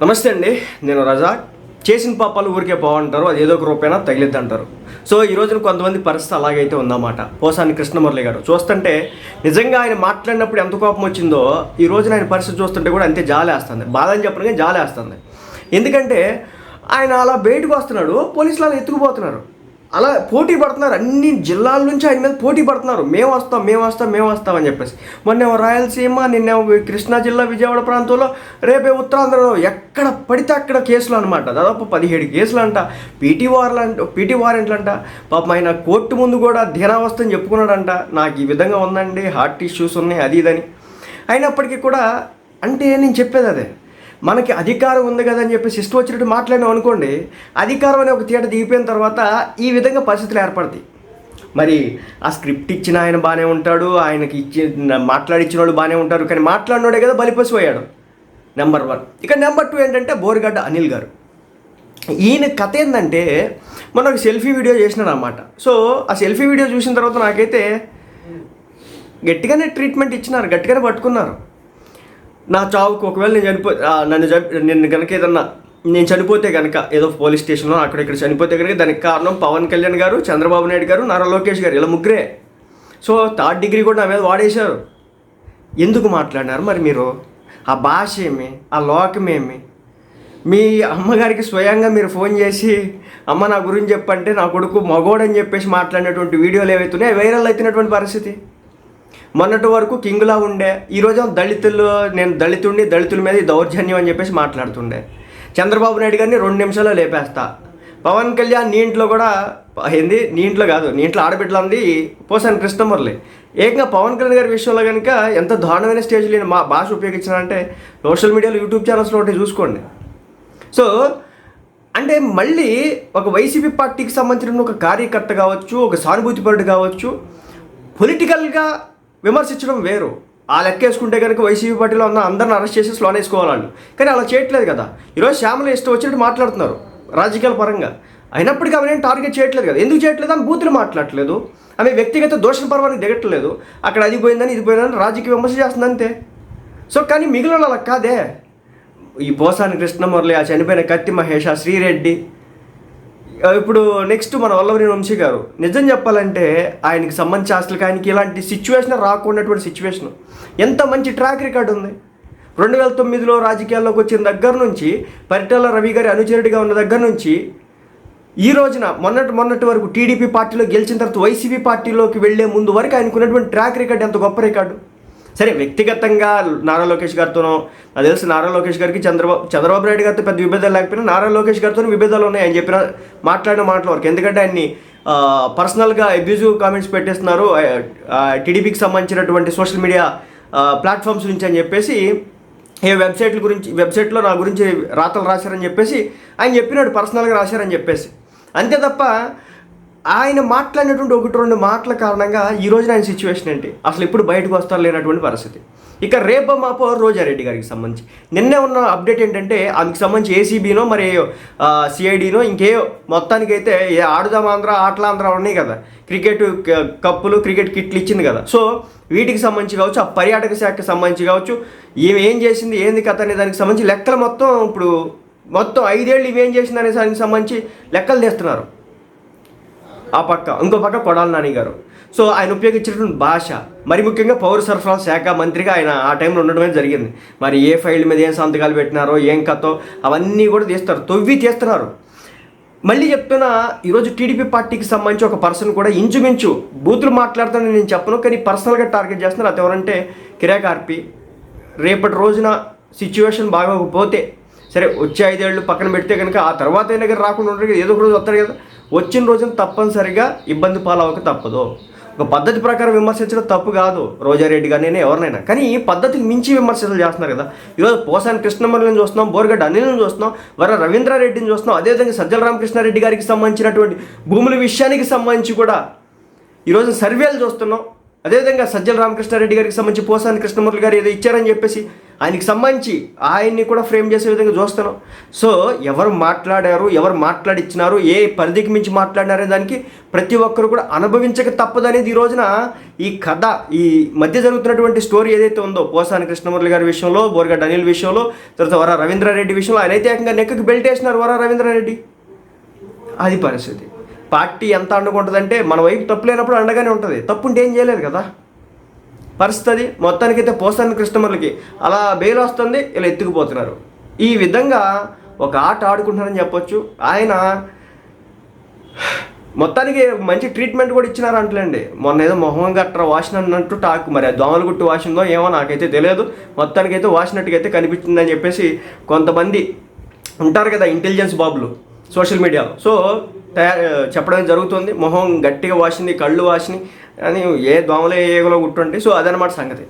నమస్తే అండి నేను రజాక్ చేసిన పాపాలు ఊరికే బాగుంటారు అది ఏదో ఒక రూపైనా తగిలిద్ది అంటారు సో ఈ రోజున కొంతమంది పరిస్థితి అలాగైతే ఉందన్నమాట. పోసాని కృష్ణమురళి గారు. చూస్తుంటే నిజంగా ఆయన మాట్లాడినప్పుడు ఎంత కోపం వచ్చిందో ఈ రోజున ఆయన పరిస్థితి చూస్తుంటే కూడా అంతే జాలేస్తుంది. బాధ అని చెప్పడం కానీ జాలేస్తుంది. ఎందుకంటే ఆయన అలా బయటకు వస్తున్నాడు పోలీసులు అలా ఎత్తుకుపోతున్నారు. అలా పోటీ పడుతున్నారు. అన్ని జిల్లాల నుంచి ఆయన మీద పోటీ పడుతున్నారు. మేము వస్తాం మేము వస్తాం మేము వస్తాం అని చెప్పేసి. మొన్నేమో రాయలసీమ నిన్నేమో కృష్ణా జిల్లా విజయవాడ ప్రాంతంలో రేపే ఉత్తరాంధ్రలో ఎక్కడ పడితే అక్కడ కేసులు అనమాట దాదాపు పదిహేడు కేసులు అంట పీటీ వార్లు అంట పీటీ వారెంట్లు అంట పాపం ఆయన కోర్టు ముందు కూడా ధీనావస్థని చెప్పుకున్నాడంట. నాకు ఈ విధంగా ఉందండి హార్ట్ ఇష్యూస్ ఉన్నాయి అది ఇదని. అయినప్పటికీ కూడా అంటే నేను చెప్పేది అదే. మనకి అధికారం ఉంది కదా అని చెప్పేసి ఇష్టం వచ్చినట్టు మాట్లాడినాం అనుకోండి అధికారం అనే ఒక తీట దిగిపోయిన తర్వాత ఈ విధంగా పరిస్థితులు ఏర్పడతాయి. మరి ఆ స్క్రిప్ట్ ఇచ్చిన ఆయన బాగానే ఉంటాడు ఆయనకి ఇచ్చి మాట్లాడిచ్చిన వాళ్ళు బాగానే ఉంటారు కానీ మాట్లాడినోడే కదా బలిపసిపోయాడు నెంబర్ వన్ ఇక నెంబర్ టూ ఏంటంటే బోరిగడ్డ అనిల్ గారు. ఈయన కథ ఏంటంటే మొన్న ఒక సెల్ఫీ వీడియో చేసినాను అనమాట సో ఆ సెల్ఫీ వీడియో చూసిన తర్వాత నాకైతే గట్టిగానే ట్రీట్మెంట్ ఇచ్చినారు గట్టిగానే పట్టుకున్నారు. నా చావుకు ఒకవేళ నేను చనిపో నన్ను చంపి నేను కనుక ఏదన్నా నేను చనిపోతే కనుక ఏదో పోలీస్ స్టేషన్లో అక్కడ ఇక్కడ చనిపోతే కనుక దానికి కారణం పవన్ కళ్యాణ్ గారు చంద్రబాబు నాయుడు గారు నారా లోకేష్ గారు ఇలా ముగ్గురే. సో థర్డ్ డిగ్రీ కూడా నా మీద వాడేశారు. ఎందుకు మాట్లాడినారు మరి మీరు? ఆ భాష ఏమి? ఆ లోకమేమి మీ అమ్మగారికి స్వయంగా మీరు ఫోన్ చేసి అమ్మ నా గురించి చెప్పంటే నా కొడుకు మగోడని చెప్పేసి మాట్లాడినటువంటి వీడియోలు ఏవైతున్నాయి వైరల్ అవుతున్నటువంటి పరిస్థితి. మొన్నటి వరకు కింగ్లా ఉండే ఈరోజు దళితులు నేను దళితుడిని దళితుల మీద దౌర్జన్యం అని చెప్పేసి మాట్లాడుతుండే. చంద్రబాబు నాయుడు గారిని రెండు నిమిషాల్లో లేపేస్తా. పవన్ కళ్యాణ్ నీ ఇంట్లో కూడా ఏంది నీ ఇంట్లో కాదు నీ ఇంట్లో ఆడబిడ్డలు ఉంది పోసాను కృష్ణమురళి. ఏకంగా పవన్ కళ్యాణ్ గారి విషయంలో కనుక ఎంత దారుణమైన స్టేజ్లో నేను మా భాష ఉపయోగించానంటే సోషల్ మీడియాలో యూట్యూబ్ ఛానల్స్లో ఒకటి చూసుకోండి. సో అంటే మళ్ళీ ఒక వైసీపీ పార్టీకి సంబంధించిన ఒక కార్యకర్త కావచ్చు ఒక సానుభూతిపరుడు కావచ్చు పొలిటికల్గా విమర్శించడం వేరు. ఆ లెక్క వేసుకుంటే కనుక వైసీపీ పార్టీలో ఉన్న అందరిని అరెస్ట్ చేసి స్లోన్ వేసుకోవాలి కానీ అలా చేయట్లేదు కదా. ఈరోజు శ్యామల ఇష్టం వచ్చినట్టు మాట్లాడుతున్నారు రాజకీయాల పరంగా. అయినప్పటికీ ఆమె టార్గెట్ చేయట్లేదు కదా. ఎందుకు చేయట్లేదు? ఆమె బూతులు మాట్లాడట్లేదు. ఆమె వ్యక్తిగత దోషణ పర్వానికి దిగట్లేదు. అక్కడ అది పోయిందని ఇది పోయిందని రాజకీయ విమర్శ చేస్తుంది అంతే. సో కానీ మిగిలిన అలా కాదే ఈ పోసాని కృష్ణమురళి ఆ చనిపోయిన కత్తి మహేష శ్రీరెడ్డి ఇప్పుడు నెక్స్ట్ మన వల్లవరి వంశీ గారు. నిజం చెప్పాలంటే ఆయనకి సంబంధించి అసలు ఆయనకి ఇలాంటి సిచ్యువేషన్ రాకున్నటువంటి సిచ్యువేషన్ ఎంత మంచి ట్రాక్ రికార్డ్ ఉంది. రెండు వేల తొమ్మిదిలో రాజకీయాల్లోకి వచ్చిన దగ్గర నుంచి పరిటాల రవి గారి అనుచరుడిగా ఉన్న దగ్గర నుంచి ఈ రోజున మొన్నటి మొన్నటి వరకు టీడీపీ పార్టీలో గెలిచిన తర్వాత వైసీపీ పార్టీలోకి వెళ్ళే ముందు వరకు ఆయనకున్నటువంటి ట్రాక్ రికార్డ్ ఎంత గొప్ప రికార్డు సరే వ్యక్తిగతంగా నారా లోకేష్ గారితోనో నాకు తెలిసి నారా లోకేష్ గారికి చంద్రబాబు చంద్రబాబు నాయుడు గారితో పెద్ద విభేదాలు లేకపోయినా నారా లోకేష్ గారితో విభేదాలు ఉన్నాయి అని చెప్పిన మాట్లాడిన మాటల వరకు. ఎందుకంటే ఆయన్ని పర్సనల్గా అబ్యూజివ్ కామెంట్స్ పెట్టేస్తున్నారు టీడీపీకి సంబంధించినటువంటి సోషల్ మీడియా ప్లాట్ఫామ్స్ నుంచి అని చెప్పేసి ఏ వెబ్సైట్ల గురించి వెబ్సైట్లో నా గురించి రాతలు రాశారని చెప్పేసి ఆయన చెప్పినాడు పర్సనల్గా రాశారని చెప్పేసి. అంతే తప్ప ఆయన మాట్లాడినటువంటి ఒకటి రెండు మాటల కారణంగా ఈ రోజున ఆయన సిచ్యువేషన్ ఏంటి? అసలు ఇప్పుడు బయటకు వస్తారు లేనటువంటి పరిస్థితి. ఇక రేపో మాపో రోజారెడ్డి గారికి సంబంధించి. నిన్నే ఉన్న అప్డేట్ ఏంటంటే అందుకు సంబంధించి ఏసీబీనో మరి సిఐడినో ఇంకే మొత్తానికైతే ఏ ఆడుదాం ఆంధ్ర ఆటలాంధ్ర ఉన్నాయి కదా. క్రికెట్ కప్పులు క్రికెట్ కిట్లు ఇచ్చింది కదా. సో వీటికి సంబంధించి కావచ్చు ఆ పర్యాటక శాఖకి సంబంధించి కావచ్చు ఈమె ఏం చేసింది ఏంది కథ అనే దానికి సంబంధించి లెక్కలు మొత్తం ఇప్పుడు మొత్తం ఐదేళ్ళు ఇవేం చేసింది అనే దానికి సంబంధించి లెక్కలు తీస్తున్నారు. ఆ పక్క ఇంకో పక్క కొడాల నాని గారు. సో ఆయన ఉపయోగించినటువంటి భాష మరి ముఖ్యంగా పౌర సరఫరా శాఖ మంత్రిగా ఆయన ఆ టైంలో ఉండడమే జరిగింది. మరి ఏ ఫైల్ మీద ఏం సంతకాలు పెట్టినారో ఏం కథో అవన్నీ కూడా తీస్తారు తొవ్వి తీస్తున్నారు. మళ్ళీ చెప్తున్నా ఈరోజు టీడీపీ పార్టీకి సంబంధించి ఒక పర్సన్ కూడా ఇంచుమించు బూతులు మాట్లాడుతానని నేను చెప్పను కానీ పర్సనల్గా టార్గెట్ చేస్తున్నారు. అది ఎవరంటే కిరాకార్పి రేపటి రోజున సిచ్యువేషన్ బాగోకపోతే సరే వచ్చే ఐదేళ్ళు పక్కన పెడితే కనుక ఆ తర్వాత అయినా కానీ రాకుండా ఉంటారు కదా ఏదో ఒక రోజు వస్తారు కదా. వచ్చిన రోజున తప్పనిసరిగా ఇబ్బంది పాలవక తప్పదు. ఒక పద్ధతి ప్రకారం విమర్శించడం తప్పు కాదు. రోజారెడ్డి నేను ఎవరినైనా. కానీ ఈ పద్ధతికి మించి విమర్శలు చేస్తున్నారు కదా. ఈరోజు పోసాని కృష్ణమర్లను చూస్తున్నాం బోరగడ్డ అనిల్ని చూస్తున్నాం వర రవీంద్రారెడ్డిని చూస్తున్నాం. అదేవిధంగా సజ్జల రామకృష్ణారెడ్డి గారికి సంబంధించినటువంటి భూముల విషయానికి సంబంధించి కూడా ఈరోజు సర్వేలు చూస్తున్నాం. అదేవిధంగా సజ్జల రామకృష్ణారెడ్డి గారికి సంబంధించి పోసాని కృష్ణమూర్తి గారు ఏదో ఇచ్చారని చెప్పేసి ఆయనకి సంబంధించి ఆయన్ని కూడా ఫ్రేమ్ చేసే విధంగా చూస్తున్నాం. సో ఎవరు మాట్లాడారు ఎవరు మాట్లాడిచ్చినారు ఏ పరిధికి మించి మాట్లాడినారనే దానికి ప్రతి ఒక్కరు కూడా అనుభవించక తప్పదనేది ఈ రోజున ఈ కథ ఈ మధ్య జరుగుతున్నటువంటి స్టోరీ ఏదైతే ఉందో పోసాని కృష్ణమురళి గారి విషయంలో బోర్గడ్డ అనిల్ విషయంలో తర్వాత వర రవీంద్రారెడ్డి విషయంలో ఆయన అయితే ఏకంగా నెక్కకి బెల్ట్ వేసినారు వర రవీంద్రారెడ్డి అది పరిస్థితి. పార్టీ ఎంత అండుకుంటుందంటే మన వైపు తప్పు లేనప్పుడు అండగానే ఉంటుంది. తప్పు ఉంటే ఏం చేయలేదు కదా. పరిస్థితి మొత్తానికి మొత్తానికైతే పోస్తాను కస్టమర్లకి. అలా బెయిల్ వస్తుంది ఇలా ఎత్తుకుపోతున్నారు. ఈ విధంగా ఒక ఆట ఆడుకుంటున్నారని చెప్పొచ్చు. ఆయన మొత్తానికి మంచి ట్రీట్మెంట్ కూడా ఇచ్చినారు అంటలేండి. మొన్న ఏదో మొహం గట్ర వాసిన అన్నట్టు టాక్ మరి దోమలు దోమల గుట్టు వాసిందో ఏమో నాకైతే తెలియదు. మొత్తానికైతే వాసినట్టుకైతే అయితే కనిపించిందని చెప్పేసి కొంతమంది ఉంటారు కదా ఇంటెలిజెన్స్ బాబులు సోషల్ మీడియాలో సో తయారు చెప్పడం జరుగుతుంది. మొహం గట్టిగా వాసింది కళ్ళు వాసినాయి అని ఏ దోమలే ఏగలో గుట్టుంటే సో అదనమాట సంగతి.